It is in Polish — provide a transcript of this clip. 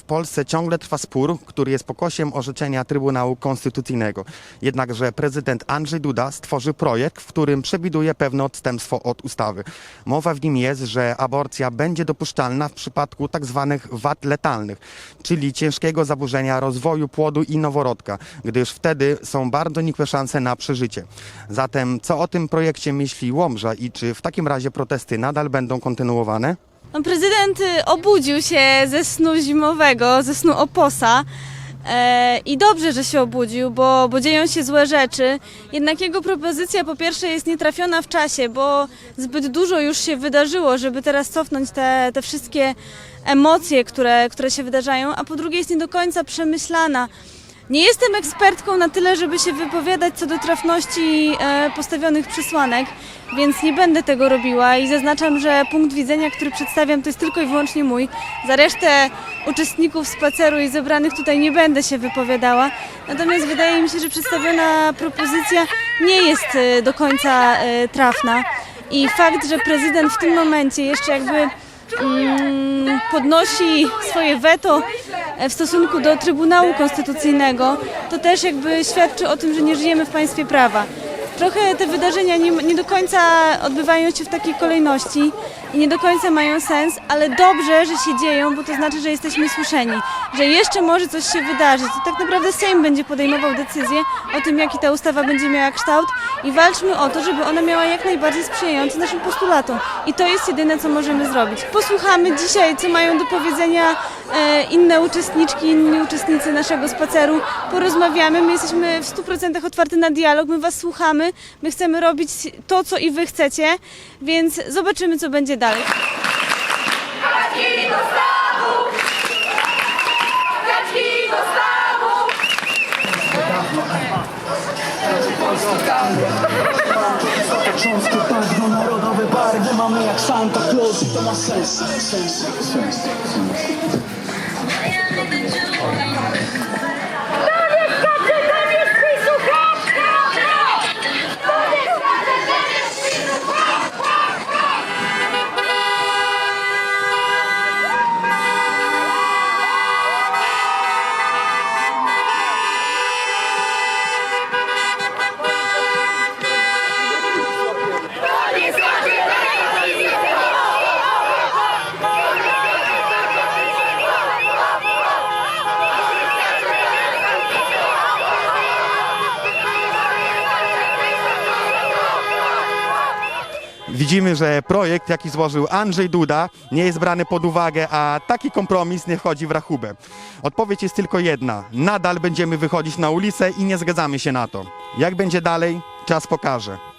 W Polsce ciągle trwa spór, który jest pokosiem orzeczenia Trybunału Konstytucyjnego. Jednakże prezydent Andrzej Duda stworzy projekt, w którym przewiduje pewne odstępstwo od ustawy. Mowa w nim jest, że aborcja będzie dopuszczalna w przypadku tzw. wad letalnych, czyli ciężkiego zaburzenia rozwoju płodu i noworodka, gdyż wtedy są bardzo nikłe szanse na przeżycie. Zatem co o tym projekcie myśli Łomża i czy w takim razie protesty nadal będą kontynuowane? No, prezydent y, obudził się ze snu zimowego, ze snu oposa. E, I dobrze, że się obudził, bo, bo dzieją się złe rzeczy. Jednak jego propozycja po pierwsze jest nietrafiona w czasie, bo zbyt dużo już się wydarzyło, żeby teraz cofnąć te, te wszystkie emocje, które, które się wydarzają, a po drugie jest nie do końca przemyślana. Nie jestem ekspertką na tyle, żeby się wypowiadać co do trafności e, postawionych przesłanek, więc nie będę tego robiła i zaznaczam, że punkt widzenia, który przedstawiam, to jest tylko i wyłącznie mój. Za resztę uczestników spaceru i zebranych tutaj nie będę się wypowiadała. Natomiast wydaje mi się, że przedstawiona propozycja nie jest e, do końca e, trafna. I fakt, że prezydent w tym momencie jeszcze jakby mm, podnosi swoje weto w stosunku do Trybunału Konstytucyjnego, to też jakby świadczy o tym, że nie żyjemy w państwie prawa. Trochę te wydarzenia nie, nie do końca odbywają się w takiej kolejności i nie do końca mają sens, ale dobrze, że się dzieją, bo to znaczy, że jesteśmy słyszeni, że jeszcze może coś się wydarzyć. To tak naprawdę Sejm będzie podejmował decyzję o tym, jaki ta ustawa będzie miała kształt i walczmy o to, żeby ona miała jak najbardziej sprzyjający naszym postulatom. I to jest jedyne, co możemy zrobić. Posłuchamy dzisiaj, co mają do powiedzenia e, inne uczestniczki, inni uczestnicy naszego spaceru. Porozmawiamy, my jesteśmy w 100% otwarty na dialog, my Was słuchamy, my chcemy robić to, co i Wy chcecie, więc zobaczymy, co będzie dalej. Stawu! Kaczki do! Cząstki narodowe barwy Mamy jak Santa Claus i to ma sens, sens, sens, sens. Widzimy, że projekt, jaki złożył Andrzej Duda, nie jest brany pod uwagę, a taki kompromis nie wchodzi w rachubę. Odpowiedź jest tylko jedna. Nadal będziemy wychodzić na ulicę i nie zgadzamy się na to. Jak będzie dalej, czas pokaże.